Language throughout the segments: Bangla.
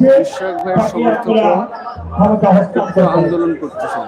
ইশরাক ভাইয়ের সমর্থকরা একটু আন্দোলন করতেছেন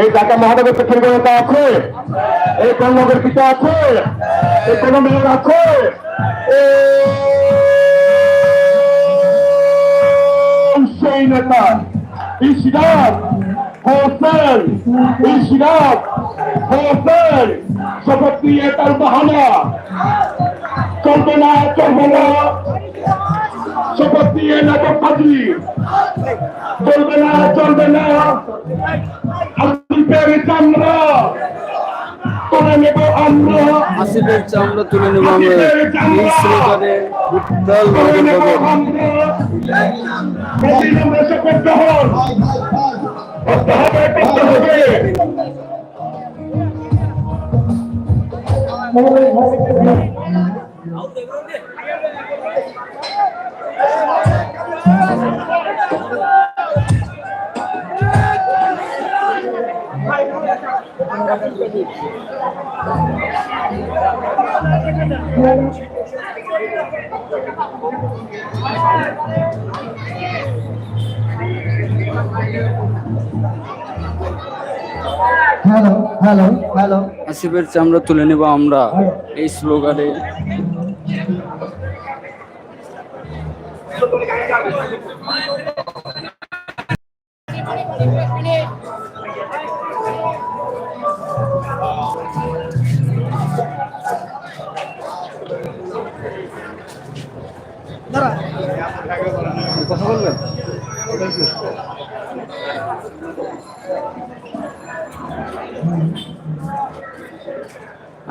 এই ঢাকা মহানগর জনতা আছে? এই কর্মকের পিতা আছে? এই মেয়র আছে? সেই নেতা ইসরাত হোসেন ইসরাত হোসেন, শপথ নিয়ে তার বাহানা। চলবে না। শপথ নিয়ে নাটক ফাজলি। চলবে না চলবে না। আসিফের চামড়া। তুলে নেব আমরা আসিফের চামড়া তুলে নেব আমরা। উত্তাল তুলে নেব আমরা প্রতিদিন এসে করতে হন করতে হবে করতে হবে। হ্যালো হ্যালো হ্যালো আসিফের চামড়া তুলে নেব আমরা এই স্লোগানে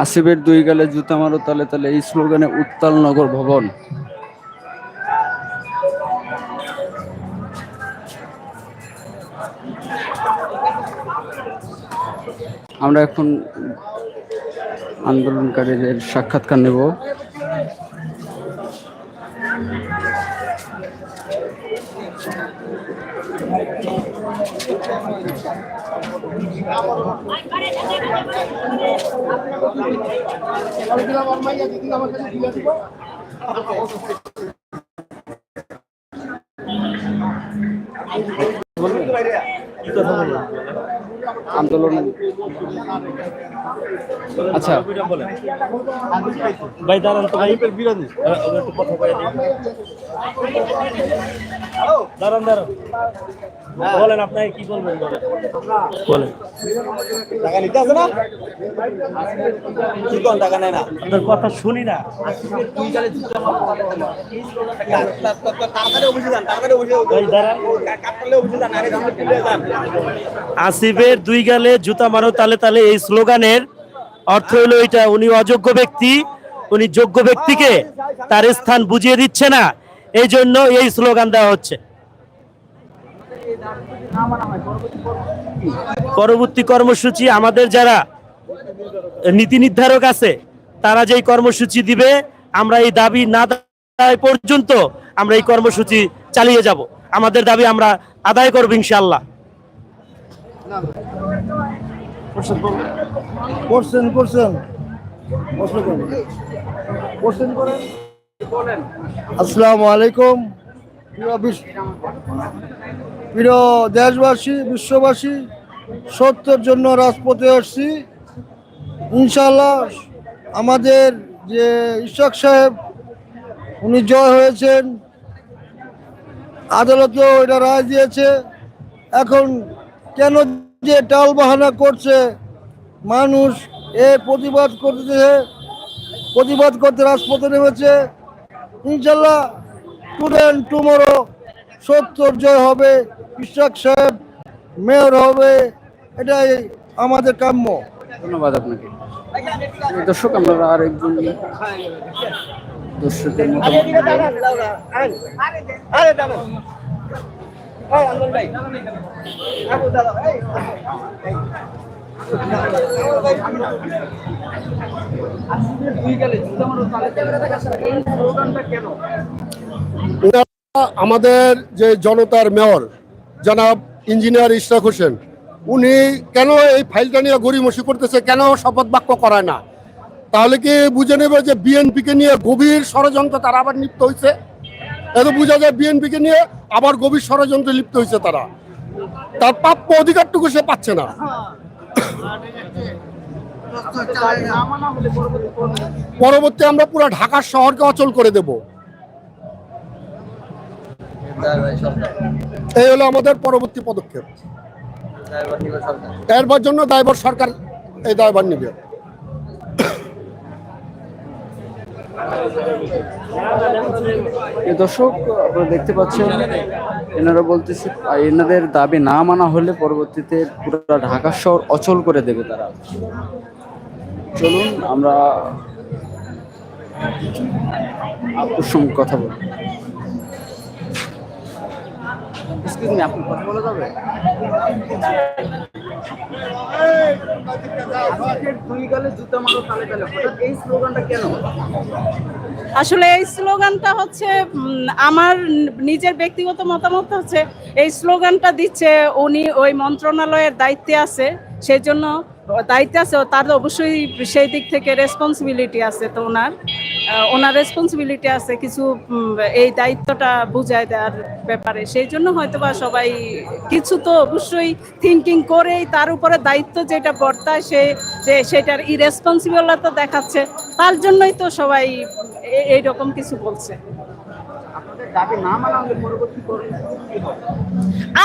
আসিফের দুই গালে জুতা মারো, তালে তালে এই স্লোগানে উত্তাল নগর ভবন। আমরা এখন আন্দোলনকারীদের সাক্ষাৎকার নেব। আন্দোলন আচ্ছা। ভাই দাঁড়ান তো ভাই। বিরোধী। একটু কথা। দাঁড়ান দাঁড়ান। বলেন আপনাকে কি বলবেন? বলেন। টাকা নিতে আছে না? কি কোন টাকা নেয় না? আপনার কথা শুনি না। আসিফের দুই গালে জুতা মারো তালে তালে এই স্লোগানের অর্থ হলো এটা। উনি অযোগ্য ব্যক্তি উনি যোগ্য ব্যক্তিকে তার স্থান বুঝিয়ে দিচ্ছে না। এই জন্য এই স্লোগান দেওয়া হচ্ছে। পরবর্তী কর্মসূচি আমাদের যারা নীতি নির্ধারক আছে, তারা যেই কর্মসূচি দিবে, আমরা এই দাবি না দেওয়া পর্যন্ত আমরা এই কর্মসূচি চালিয়ে যাব। আমাদের দাবি আমরা আদায় করব করছেন আসসালামু আলাইকুম। প্রিয় দেশবাসী, বিশ্ববাসী, সত্যের জন্য রাজপথে আসছি। ইনশাল্লাহ আমাদের যে ঈশ্বক সাহেব, উনি জয় হয়েছেন। আদালতেও এটা রায় দিয়েছে। এখন কেন যে টাল বাহানা করছে, মানুষ এ প্রতিবাদ করতে প্রতিবাদ করতে রাজপথে নেমেছে। ইনশাল্লাহ টুডেন টুমোরো সত্তর জয় হবে ইশাক সাহেব মেয়র হবে এটাই আমাদের কাম্য। ধন্যবাদ আপনাকে। দর্শক আমরা আর একজন দর্শকের মতো আমাদের যে জনতার মেয়র, জনাব ইঞ্জিনিয়ার ইশরাক হোসেন, উনি কেন এই ফাইলটা নিয়ে গড়িমসি করতেছে, কেন শপথ বাক্য করায় না? তাহলে কি বুঝে নেবে যে বিএনপিকে নিয়ে গভীর ষড়যন্ত্র তারা আবার লিপ্ত হয়েছে এত বোঝা যায় বিএনপিকে নিয়ে আবার গভীর ষড়যন্ত্রে লিপ্ত হয়েছে তারা। তার প্রাপ্য অধিকারটুকু সে পাচ্ছে না। পরবর্তী আমরা পুরো ঢাকার শহরকে অচল করে দেব। এই হলো আমাদের পরবর্তী পদক্ষেপ। এরবার জন্য দায়বর সরকার এই দায়বার নিবে এ দর্শক, আপনারা দেখতে পাচ্ছেন, এনারা বলতেছে এনাদের দাবি না মানা হলে পরবর্তীতে পুরো ঢাকা শহর অচল করে দেবে তারা। চলুন, আমরা আপুর সঙ্গে কথা বলি। আপনি কথা বলা যাবে? এই স্লোগানটা কেন আসলে এই স্লোগানটা হচ্ছে আমার নিজের ব্যক্তিগত মতামত হচ্ছে, এই স্লোগানটা দিচ্ছে উনি ওই মন্ত্রণালয়ের দায়িত্বে আছে সেই জন্য দায়িত্বে আছে তার অবশ্যই সেই দিক থেকে রেসপন্সিবিলিটি আছে তো ওনার। ওনার রেসপন্সিবিলিটি আছে কিছু এই দায়িত্বটা বুঝায় দেওয়ার ব্যাপারে। সেই জন্য হয়তো বা সবাই কিছু তো অবশ্যই থিঙ্কিং করেই তার উপরে দায়িত্ব যেটা বর্তায় সে যে সেটার ইরেসপন্সিবলতা দেখাচ্ছে। তার জন্যই তো সবাই এ- এইরকম কিছু বলছে।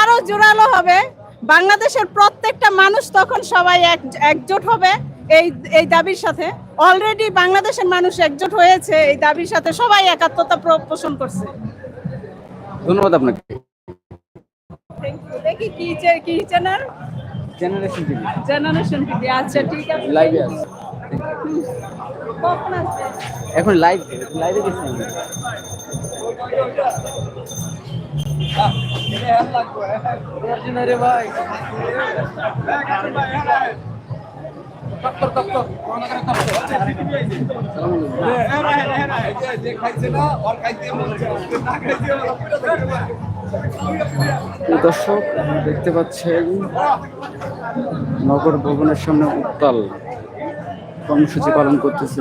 আরও জোরালো হবে। বাংলাদেশের প্রত্যেকটা মানুষ তখন সবাই এক- একজোট হবে এই এই দাবির সাথে। অলরেডি বাংলাদেশের মানুষ একজোট হয়েছে এই দাবির সাথে সবাই একাত্মতা পোষণ করছে। ধন্যবাদ আপনাকে। দেখি কি কি channel generation TV generation TV আচ্ছা ঠিক আছে লাইভে আছে। এখন লাইভ লাইভে গেছি দর্শক দেখতে পাচ্ছেন নগর ভবনের সামনে উত্তাল কর্মসূচি পালন করতেছে।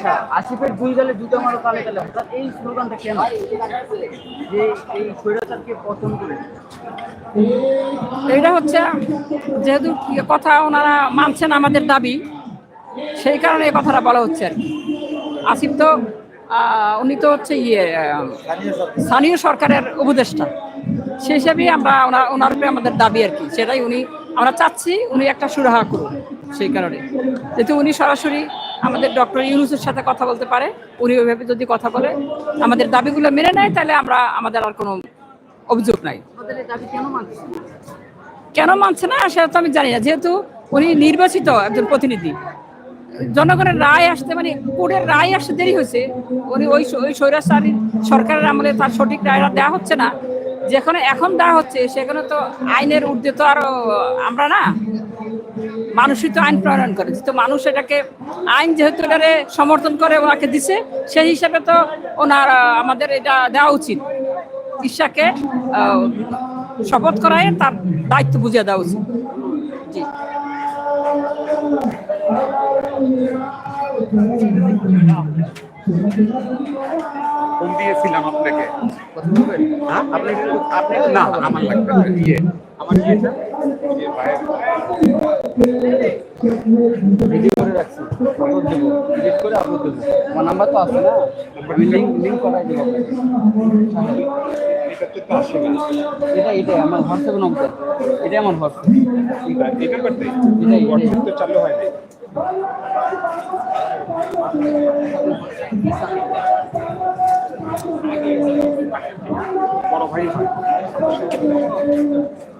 আচ্ছা আসিফের দুই জুতা মারো তালে হঠাৎ এই স্লোগানটা কেন যে এই স্বৈরাচারকে পতন করে হচ্ছে যেহেতু কথা ওনারা মানছেন আমাদের দাবি, সেই কারণে এই কথাটা বলা হচ্ছে আর কি। আসিফ তো উনি তো হচ্ছে ইয়ে স্থানীয় সরকারের উপদেষ্টা। সেই হিসাবেই আমরা ওনার ওনার উপরে আমাদের দাবি আর কি। সেটাই উনি, আমরা চাচ্ছি উনি একটা সুরাহা করুন সেই কারণে। যেহেতু উনি সরাসরি আমাদের ডক্টর ইউনুসের সাথে কথা বলতে পারে উনি ওইভাবে যদি কথা বলে আমাদের দাবিগুলো মেনে নেয় তাহলে আমরা আমাদের আর কোনো অভিযোগ নাই। কেন মানছে না? সেটা তো আমি জানি না। যেহেতু উনি নির্বাচিত একজন প্রতিনিধি জনগণের রায় আসতে মানে কোর্টের রায় আসতে দেরি হয়েছে। উনি ওই ওই স্বৈরাচারী সরকারের আমলে তার সঠিক রায়টা দেওয়া হচ্ছে না। যেখানে এখন দেওয়া হচ্ছে সেখানে তো আইনের ঊর্ধ্বে তো আর আমরা না মানুষই তো আইন প্রণয়ন করে। তো মানুষ এটাকে আইন যেহেতু এটারে সমর্থন করে, ওনাকে দিছে, সেই হিসাবে তো ওনার আমাদের এটা দেওয়া উচিত। ঈশাকে শপথ করায় তার দায়িত্ব বুঝিয়ে দেওয়া উচিত। জি। দিয়েছিলাম আপনাকে। হ্যাঁ? আপনি না, আমার লাগবে ইয়ে। আমার করে রাখছি এডিট করে আপলোড দেবো। আমার নাম্বার তো আছে না লিঙ্ক লিঙ্ক করাই দেবো এটা এটাই আমার হোয়াটসঅ্যাপ নম্বর এটাই আমার হোয়াটসঅ্যাপ এটা করতে এটাই, হোয়াটসঅ্যাপ তো চালু হয় না বড় ভাই।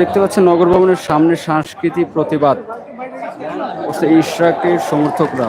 দেখতে পাচ্ছেন নগর ভবনের সামনে সাংস্কৃতিক প্রতিবাদ ইশরাকের সমর্থকরা।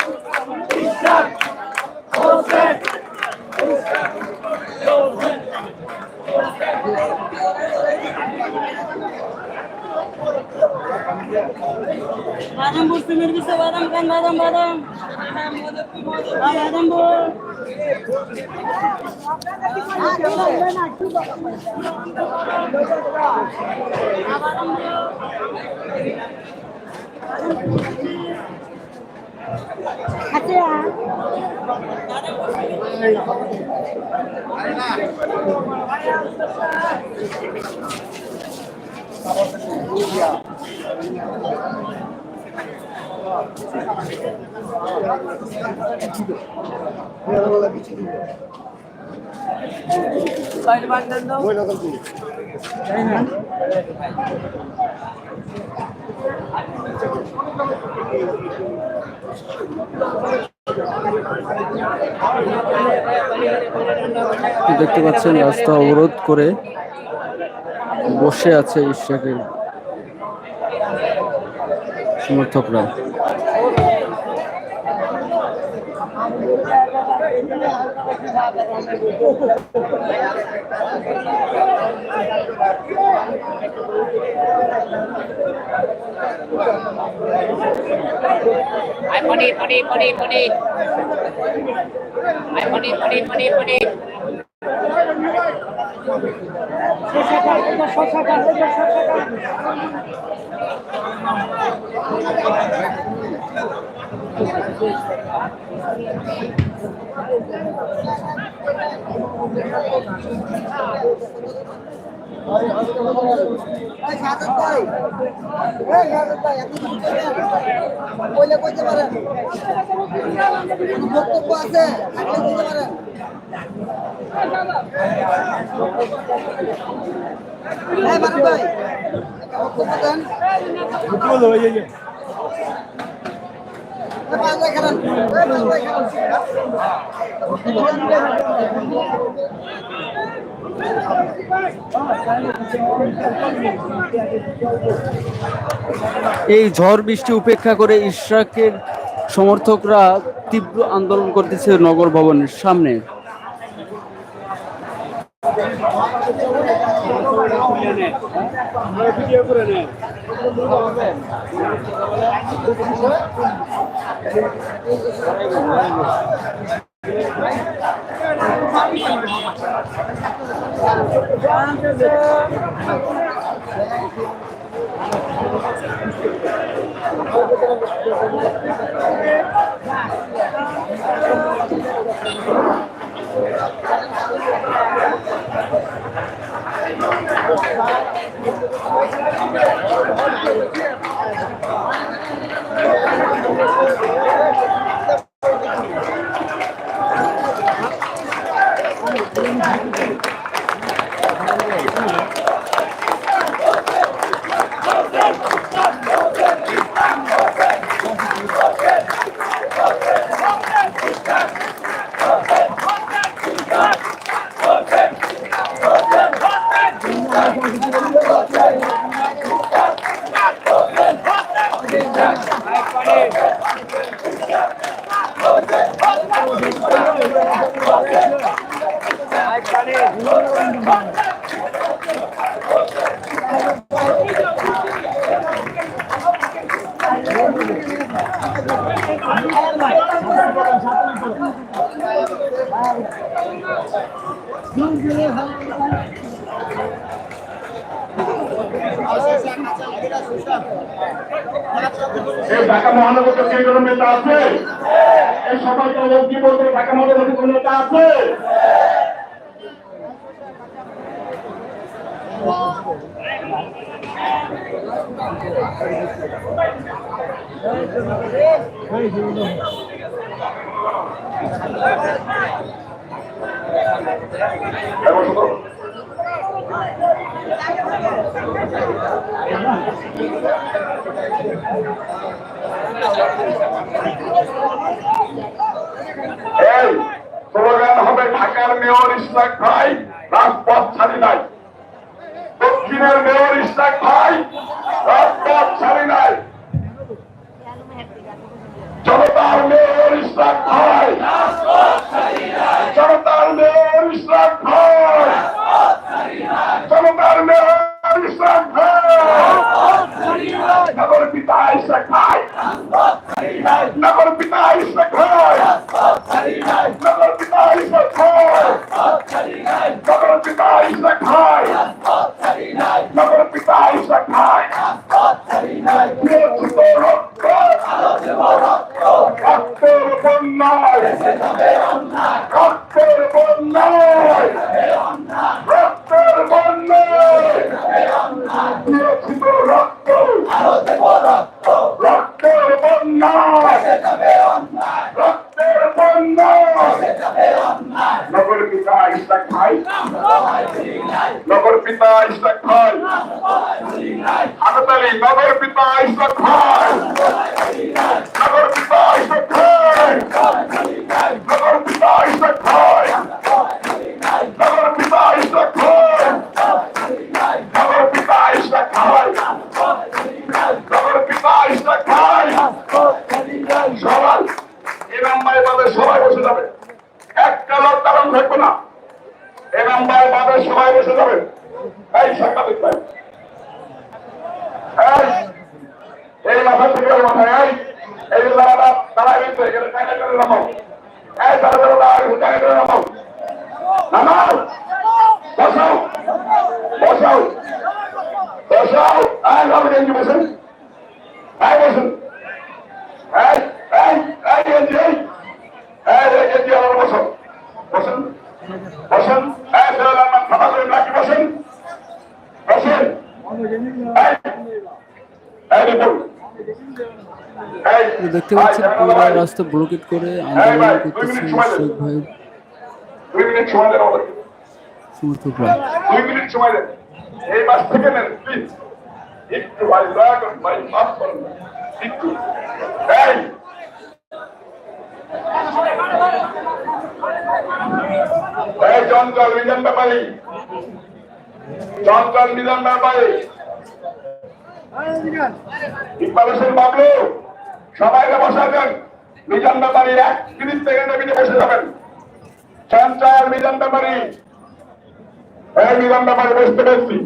বসতে মেরে দিচ্ছে বাদাম খান বাদাম বাদাম। বাদাম বল। দেখতে পাচ্ছেন রাস্তা অবরোধ করে বসে আছে ইশরাকের সমর্থকরা Ay, poni, poni, poni, poni. Ay, poni, poni, poni, poni. বক্তব্য আছে? থাকলে বলতে পারেন। হ্যাঁ ভাই। খারান এই ঝড় বৃষ্টি উপেক্ষা করে ইশরাকের সমর্থকরা তীব্র আন্দোলন করতেছে নগর ভবনের সামনে। ভিডিও করে নেন। এই Thank you. ঢাকা মহানগর কে কোনো নেতা আছে? এই সবাইকে লোক কি বলতে ঢাকা মহানগর কোনো নেতা আছে? এবং এই স্লোগান হবে ঢাকার মেয়র ইসলাক ভাই, রাজপথ ছাড়ি নাই। দক্ষিণের মেয়র ইসলাক ভাই, রাজপথ ছাড়ি নাই। জনতার মেয়র ইসলাক ভাই, জনতার মেয়র ইসলাক জনতার মেয়র ইসলাক ভাই নগর পিতা ইসলাক ভাই নগর পিতা ইসলাক ভাই নগর পিতা ইসলাক ভাই নগর পিতা ইসলাক ভাই নগর পিতা ইসলাক ভাই নিয়োজিত রক্ত রক্তের বন্যায় রক্তের বন্যায় রক্তের বন্যায় নিয়োজিত রক্ত রক্তের বন্যায় রক্তের বন্যায় নগর পিতা ইসলাক ভাই নগর পিতা ইসলাক ভাই হাততালি নগর পিতা ইসলাক ভাই নগর পিতা ইসলাক ভাই নগর পিতা ইসলাক ভাই নগর পিতা ইসলাক ভাই নগর পিতা ইসলাক ভাই নগর পিতা ইসলাক ভাই সবাই এরাম ভাই বাদে সবাই বসে যাবে একটা লোক কারণ থাকবে না এরাম ভাই বাদে সবাই বসে যাবে এই সাংবাদিক ভাই এই এই মাথা থেকে ওই মাথায় এই এই যে দাঁড়া দাঁড়ায় রয়েছে এখানে টাকা করে নামাও এই দাঁড়া দাঁড়া দাঁড়া টাকা করে নামাও নামাও বসাও বসাও বসাও এই বাবু গেঞ্জি বসেন করে দেখতে পাচ্ছেন পুরো রাস্তা ব্লকেট করে আন্দোলন করতেছে শেখ আমাদের সমর্থকরা দুই মিনিট সময় দেন এই মাস থেকে নেন প্লিজ একটু ভাই দয়া ভাই, মাফ করুন। একটু। এই। চঞ্চল, মিজান ব্যাপারী। চঞ্চল, মিজান ব্যাপারী। ইকবাল বাবলু। সবাইকে বসাবেন মিজান ব্যাপারী, এক মিনিট থেকে টেবিলে বসে যাবেন। চঞ্চল, মিজান ব্যাপারী। এই মিজান ব্যাপারে, বসতে বলছি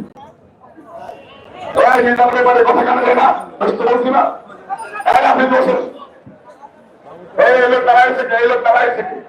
Ahora alguien está preparado para sacar de nada. ¿Esto es la última? ¡Era mi esposo! ¡Eh, lo estaba ese que ahí lo estaba ese que!